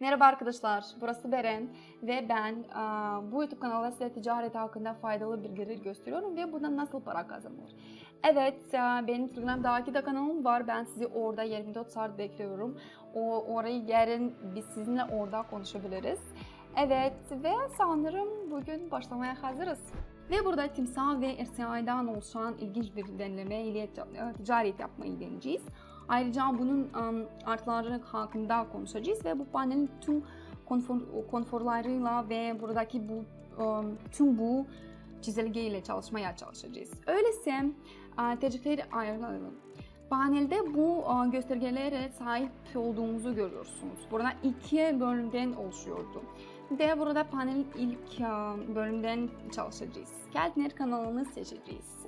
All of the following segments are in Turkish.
Merhaba arkadaşlar, burası Beren ve ben bu YouTube kanalda size ticaret hakkında faydalı bilgiler gösteriyorum ve buradan nasıl para kazanılır. Evet, benim Telegram'daki de kanalım var. Ben sizi orada 24 saat bekliyorum. O orayı yarın biz sizinle orada konuşabiliriz. Evet ve sanırım bugün başlamaya hazırız. Ve burada timsah ve RCI'den oluşan ilginç bir denleme ile ticaret yapmayı deneyeceğiz. Ayrıca bunun um, artıları hakkında konuşacağız ve bu panelin tüm konfor, konforlarıyla ve buradaki bu um, tüm bu çizelgeyle çalışmaya çalışacağız. Öyleyse uh, tercihleri ayarlayalım. Panelde bu göstergelere sahip olduğumuzu görüyorsunuz. Burada iki bölümden oluşuyordu. Ve burada panelin ilk bölümden çalışacağız. Keltner kanalını seçeceğiz.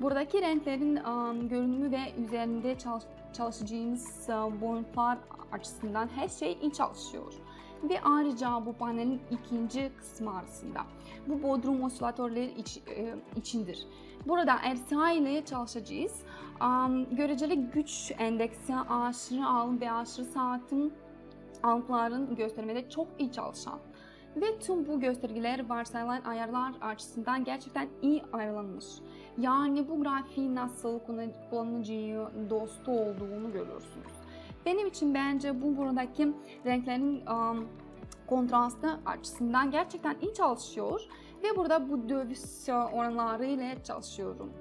Buradaki renklerin um, görünümü ve üzerinde çalış çalışacağımız uh, boyutlar açısından her şey iyi çalışıyor. Ve ayrıca bu panelin ikinci kısmı arasında. Bu bodrum osilatörleri iç, e, içindir. Burada RCA ile çalışacağız. Um, göreceli güç endeksi aşırı alım ve aşırı saatin alımların göstermede çok iyi çalışan ve tüm bu göstergeler varsayılan ayarlar açısından gerçekten iyi ayarlanmış. Yani bu grafiğin nasıl kullanıcıyı dostu olduğunu görüyorsunuz. Benim için bence bu buradaki renklerin um, kontrastı açısından gerçekten iyi çalışıyor ve burada bu döviz oranları ile çalışıyorum.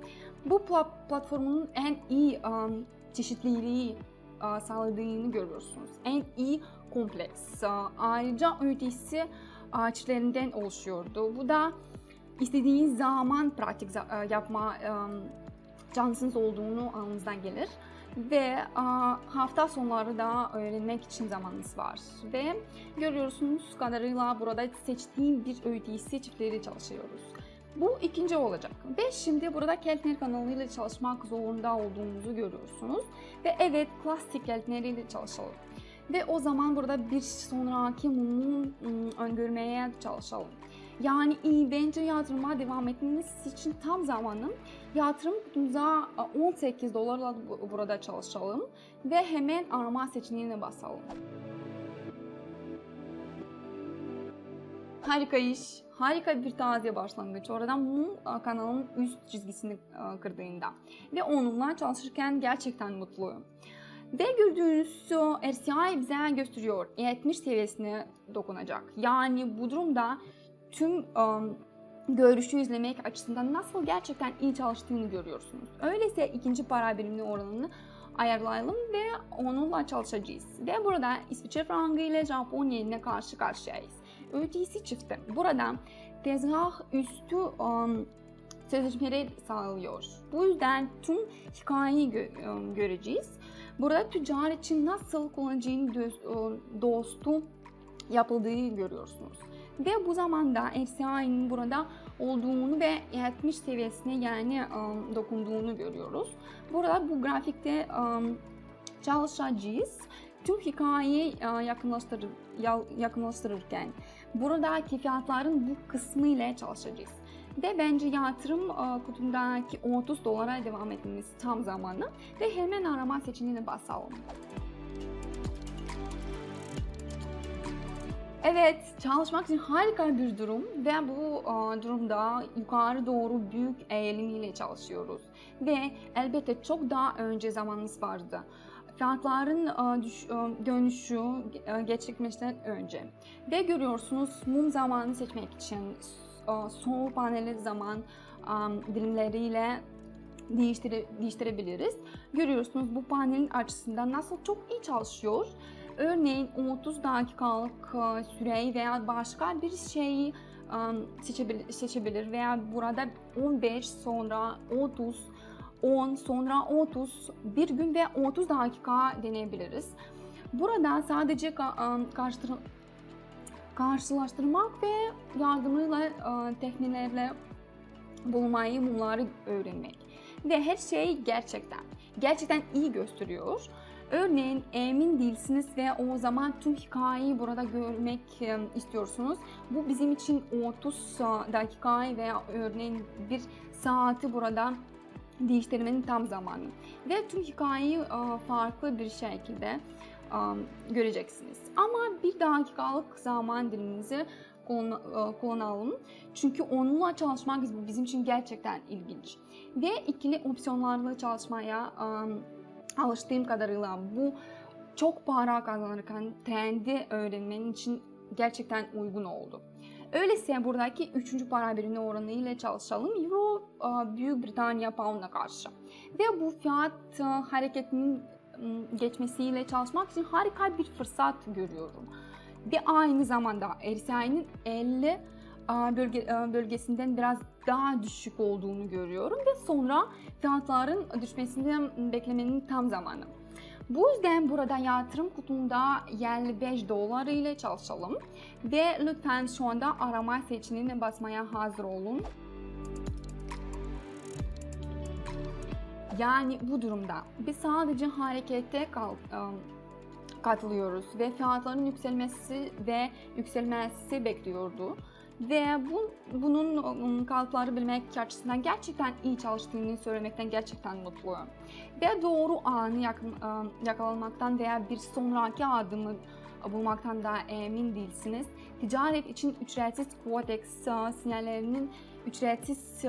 Bu platformun en iyi um, çeşitliliği uh, sağladığını görüyorsunuz. En iyi kompleks. Ayrıca ötesi ağaçlarından oluşuyordu. Bu da istediğiniz zaman pratik yapma şansınız olduğunu anınızdan gelir. Ve hafta sonları da öğrenmek için zamanınız var. Ve görüyorsunuz kadarıyla burada seçtiğim bir öğütisi çiftleri çalışıyoruz. Bu ikinci olacak. Ve şimdi burada Keltner kanalıyla çalışmak zorunda olduğumuzu görüyorsunuz. Ve evet klasik Keltner ile çalışalım. Ve o zaman burada bir sonraki mumu öngörmeye çalışalım. Yani iyi bence yatırıma devam etmeniz için tam zamanım. Yatırım kutumuza 18 dolarla burada çalışalım ve hemen arama seçeneğine basalım. Harika iş, harika bir taze başlangıç. Oradan mum kanalın üst çizgisini kırdığında ve onunla çalışırken gerçekten mutluyum. Ve gördüğünüz RCI bize gösteriyor 70 seviyesine dokunacak. Yani bu durumda tüm um, görüşü izlemek açısından nasıl gerçekten iyi çalıştığını görüyorsunuz. Öyleyse ikinci para birimli oranını ayarlayalım ve onunla çalışacağız. Ve burada İsviçre frangı ile Japon yenine karşı karşıyayız. Ötesi çifti. Burada tezgah üstü um, sözleşmeleri sağlıyor. Bu yüzden tüm hikayeyi gö- göreceğiz. Burada tüccar için nasıl kullanıcının dostu yapıldığı görüyorsunuz. Ve bu zamanda FCI'nin burada olduğunu ve 70 seviyesine yani um, dokunduğunu görüyoruz. Burada bu grafikte um, çalışacağız. Tüm hikayeyi uh, yakınlaştırır, yakınlaştırırken buradaki fiyatların bu kısmı ile çalışacağız. Ve bence yatırım uh, kutundaki 30 dolara devam etmemiz tam zamanı ve hemen arama seçeneğine basalım. Evet, çalışmak için harika bir durum ve bu uh, durumda yukarı doğru büyük eğilimiyle çalışıyoruz. Ve elbette çok daha önce zamanımız vardı. Fiyatların uh, dönüşü uh, gerçekleşmesinden önce. Ve görüyorsunuz mum zamanı seçmek için sol paneli zaman dilimleriyle değiştire, değiştirebiliriz. Görüyorsunuz bu panelin açısından nasıl çok iyi çalışıyor. Örneğin 30 dakikalık e, süreyi veya başka bir şeyi seçebilir, veya burada 15 sonra 30 10 sonra 30 bir gün ve 30 dakika deneyebiliriz. Burada sadece karşılaştırmak ve yardımıyla e, tekniklerle bulmayı, mumları öğrenmek. Ve her şey gerçekten, gerçekten iyi gösteriyor. Örneğin emin değilsiniz ve o zaman tüm hikayeyi burada görmek e, istiyorsunuz. Bu bizim için 30 dakika veya örneğin bir saati burada değiştirmenin tam zamanı. Ve tüm hikayeyi e, farklı bir şekilde göreceksiniz. Ama bir dakikalık zaman diliminizi kullan- e, kullanalım. Çünkü onunla çalışmak bizim için gerçekten ilginç. Ve ikili opsiyonlarla çalışmaya alıştığım kadarıyla bu çok para kazanırken trendi öğrenmenin için gerçekten uygun oldu. Öyleyse buradaki üçüncü para birimi oranı ile çalışalım. Euro Büyük Britanya Pound'a karşı. Ve bu fiyat hareketinin geçmesiyle çalışmak için harika bir fırsat görüyorum. Ve aynı zamanda RSI'nin 50 e, bölge, e, bölgesinden biraz daha düşük olduğunu görüyorum ve sonra fiyatların düşmesini beklemenin tam zamanı. Bu yüzden burada yatırım kutumda 55 dolar ile çalışalım ve lütfen şu anda arama seçeneğine basmaya hazır olun. Yani bu durumda biz sadece harekete kal, ıı, katılıyoruz ve fiyatların yükselmesi ve yükselmesi bekliyordu. Ve bu, bunun ıı, kalıpları bilmek açısından gerçekten iyi çalıştığını söylemekten gerçekten mutluyum. Ve doğru anı yak- ıı, yakalamaktan veya bir sonraki adımı bulmaktan da emin değilsiniz. Ticaret için ücretsiz ıı, sinyallerinin ücretsiz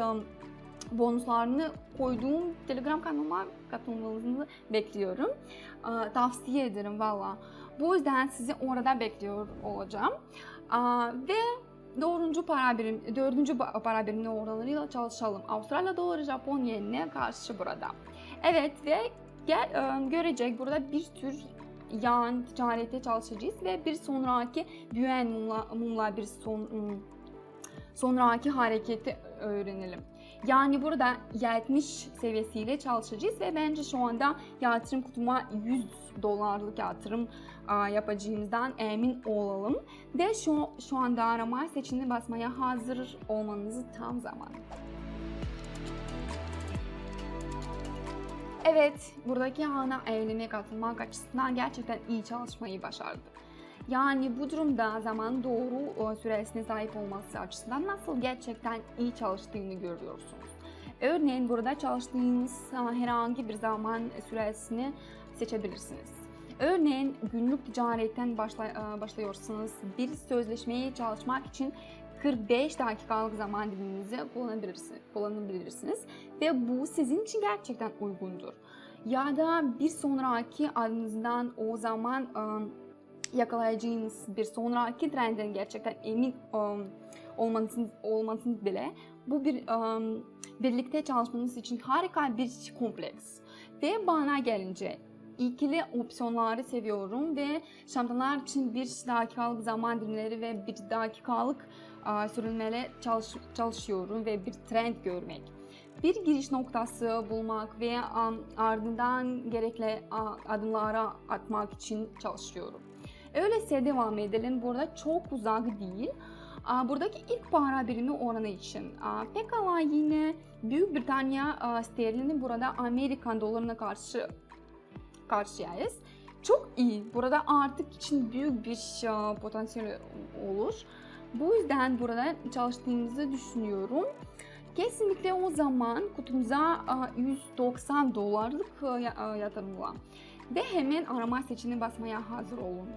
bonuslarını koyduğum Telegram kanalıma katılmanızı bekliyorum. Tavsiye ederim valla. Bu yüzden sizi orada bekliyor olacağım. Ve dördüncü para birim, dördüncü para birimi oranlarıyla çalışalım. Avustralya doları, Japon yenine karşı burada. Evet ve gel, e, görecek burada bir tür yan ticarete çalışacağız ve bir sonraki büyüyen mumla, mumla bir son, ım, sonraki hareketi öğrenelim. Yani burada 70 seviyesiyle çalışacağız ve bence şu anda yatırım kutuma 100 dolarlık yatırım yapacağımızdan emin olalım. Ve şu, şu anda arama seçeneğine basmaya hazır olmanızı tam zaman. Evet, buradaki ana eyleme katılmak açısından gerçekten iyi çalışmayı başardı. Yani bu durumda zaman doğru e, süresine sahip olması açısından nasıl gerçekten iyi çalıştığını görüyorsunuz. Örneğin burada çalıştığınız herhangi bir zaman süresini seçebilirsiniz. Örneğin günlük ticaretten başla, e, başlıyorsanız bir sözleşmeyi çalışmak için 45 dakikalık zaman diliminizi kullanabilirsiniz, kullanabilirsiniz ve bu sizin için gerçekten uygundur. Ya da bir sonraki adımınızdan o zaman e, yakalayacağınız bir sonraki trendden gerçekten emin um, olmanızın, olmanızın bile bu bir um, birlikte çalışmanız için harika bir kompleks. Ve bana gelince ikili opsiyonları seviyorum ve şampiyonlar için bir dakikalık zaman dilimleri ve bir dakikalık uh, sürünmeyle çalış, çalışıyorum ve bir trend görmek. Bir giriş noktası bulmak ve ardından gerekli adımlara atmak için çalışıyorum. Öyleyse devam edelim. Burada çok uzak değil. Buradaki ilk para birimi oranı için pekala yine Büyük Britanya sterlini burada Amerikan dolarına karşı karşıyayız. Çok iyi. Burada artık için büyük bir potansiyel olur. Bu yüzden burada çalıştığımızı düşünüyorum. Kesinlikle o zaman kutumuza aa, 190 dolarlık aa, ya- aa, yatırımla ve hemen arama seçeneğine basmaya hazır olun.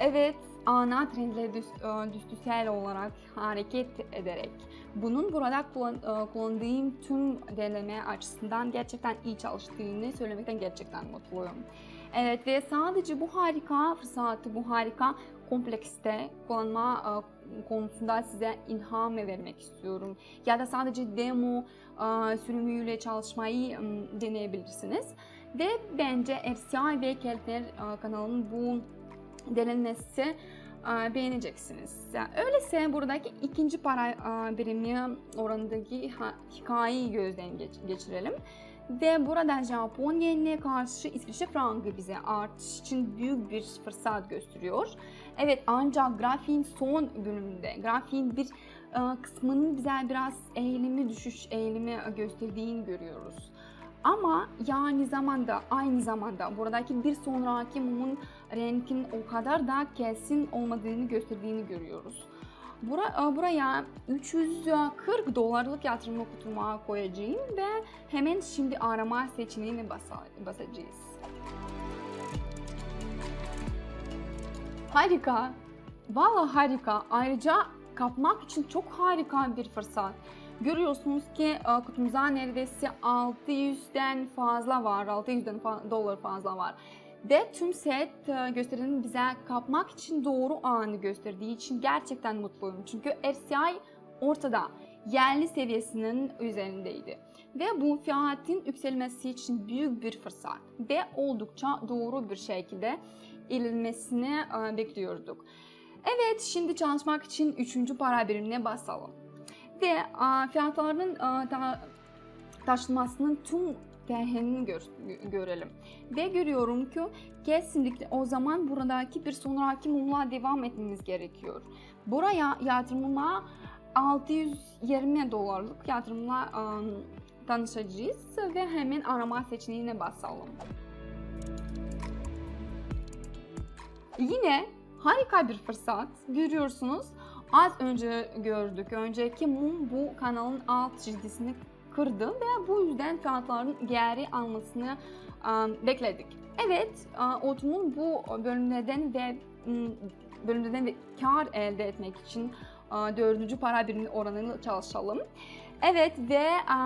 Evet, ana trendle e, düstisel olarak hareket ederek bunun burada e, kullandığım tüm deneme açısından gerçekten iyi çalıştığını söylemekten gerçekten mutluyum. Evet ve sadece bu harika fırsatı, bu harika komplekste kullanma e, konusunda size ilham vermek istiyorum. Ya da sadece demo e, sürümüyle çalışmayı deneyebilirsiniz. Ve bence RCI ve Keltner e, kanalının bu denenmesi e, beğeneceksiniz. Öyleyse buradaki ikinci para birimi oranındaki hikayeyi gözden geç- geçirelim. Ve burada Japon yenine karşı İsviçre frangı bize artış için büyük bir fırsat gösteriyor. Evet ancak grafiğin son bölümünde, grafiğin bir e, kısmının bize biraz eğilimi, düşüş eğilimi gösterdiğini görüyoruz. Ama yani zamanda aynı zamanda buradaki bir sonraki mumun rengin o kadar da kesin olmadığını gösterdiğini görüyoruz. Bura, buraya 340 dolarlık yatırım kutuma koyacağım ve hemen şimdi arama seçeneğine basa- basacağız. Harika. Valla harika. Ayrıca kapmak için çok harika bir fırsat. Görüyorsunuz ki kutumuza neredeyse 600'den fazla var. 600'den fa- dolar fazla var. Ve tüm set e, gösterinin bize kapmak için doğru anı gösterdiği için gerçekten mutluyum. Çünkü RCI ortada. Yerli seviyesinin üzerindeydi. Ve bu fiyatın yükselmesi için büyük bir fırsat. Ve oldukça doğru bir şekilde ilerlemesini e, bekliyorduk. Evet, şimdi çalışmak için üçüncü para birimine basalım. Ve e, fiyatların ta- taşınmasının tüm terhenini gör- görelim. Ve görüyorum ki kesinlikle o zaman buradaki bir sonraki mumla devam etmemiz gerekiyor. Buraya yatırımıma 620 dolarlık yatırımla e, tanışacağız ve hemen arama seçeneğine basalım. Yine harika bir fırsat görüyorsunuz. Az önce gördük. Önceki mum bu kanalın alt çizgisini kırdı ve bu yüzden fiyatların geri almasını e, bekledik. Evet, e, Otum'un bu bölümlerden ve bölümlerden ve kar elde etmek için e, dördüncü para birimi oranını çalışalım. Evet ve e,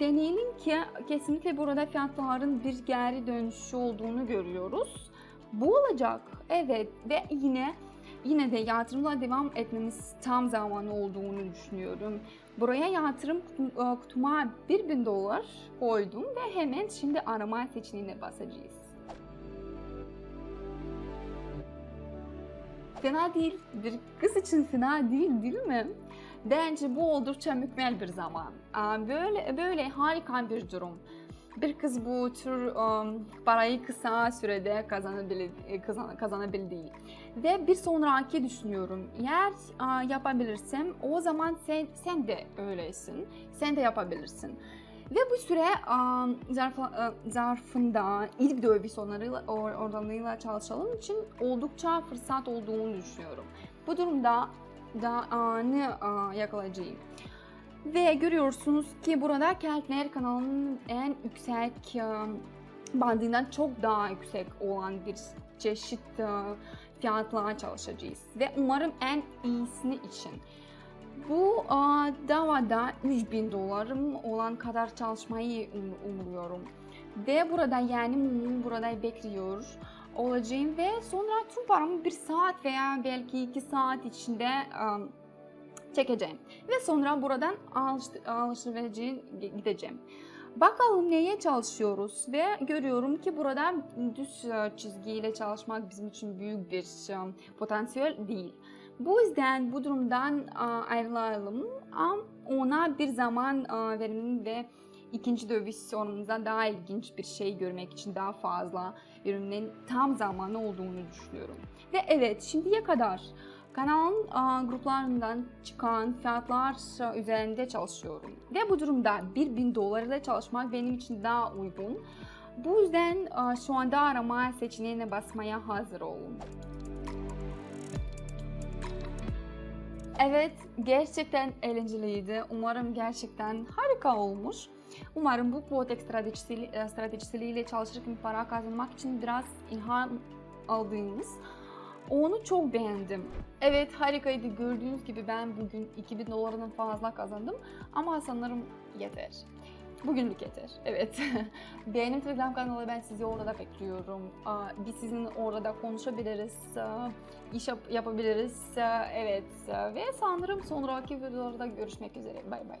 deneyelim ki kesinlikle burada fiyatların bir geri dönüşü olduğunu görüyoruz. Bu olacak. Evet ve yine yine de yatırımla devam etmemiz tam zamanı olduğunu düşünüyorum. Buraya yatırım e, kutuma 1000 dolar koydum ve hemen şimdi arama seçeneğine basacağız. Fena değil. Bir kız için fena değil değil mi? Bence bu oldukça mükemmel bir zaman. Aa, Böyle böyle harika bir durum. Bir kız bu tür um, parayı kısa sürede kazanabildi, kazan, kazanabildi. Ve bir sonraki düşünüyorum. Eğer aa, yapabilirsem o zaman sen, sen de öylesin. Sen de yapabilirsin. Ve bu süre aa, zarfında ilk döviz onlarıyla, or- oranıyla çalışalım için oldukça fırsat olduğunu düşünüyorum. Bu durumda da aa, yakalayacağım. Ve görüyorsunuz ki burada Keltner kanalının en yüksek e, bandından çok daha yüksek olan bir çeşit e, fiyatla çalışacağız. Ve umarım en iyisini için. Bu e, davada 3000 dolarım olan kadar çalışmayı um- umuyorum. Ve burada yani mumum burada bekliyor olacağım ve sonra tüm paramı bir saat veya belki iki saat içinde çekeceğim. Ve sonra buradan alış- alışverişe gideceğim. Bakalım neye çalışıyoruz ve görüyorum ki burada düz e, çizgiyle çalışmak bizim için büyük bir potansiyel değil. Bu yüzden bu durumdan e, ayrılalım. Ama Ona bir zaman e, verelim ve ikinci döviz sorunumuza daha ilginç bir şey görmek için daha fazla ürünlerin tam zamanı olduğunu düşünüyorum. Ve evet şimdiye kadar Kanalın gruplarından çıkan fiyatlar üzerinde çalışıyorum. Ve bu durumda 1000 dolar ile çalışmak benim için daha uygun. Bu yüzden şu anda arama seçeneğine basmaya hazır olun. Evet, gerçekten eğlenceliydi. Umarım gerçekten harika olmuş. Umarım bu Quotex stratejisi, e, stratejisiyle çalışırken para kazanmak için biraz ilham aldığınız onu çok beğendim. Evet harikaydı. Gördüğünüz gibi ben bugün 2000 dolardan fazla kazandım. Ama sanırım yeter. Bugünlük yeter. Evet. Benim Telegram kanalı ben sizi orada bekliyorum. Biz sizinle orada konuşabiliriz. iş yap- yapabiliriz. Evet. Ve sanırım sonraki videolarda görüşmek üzere. Bay bay.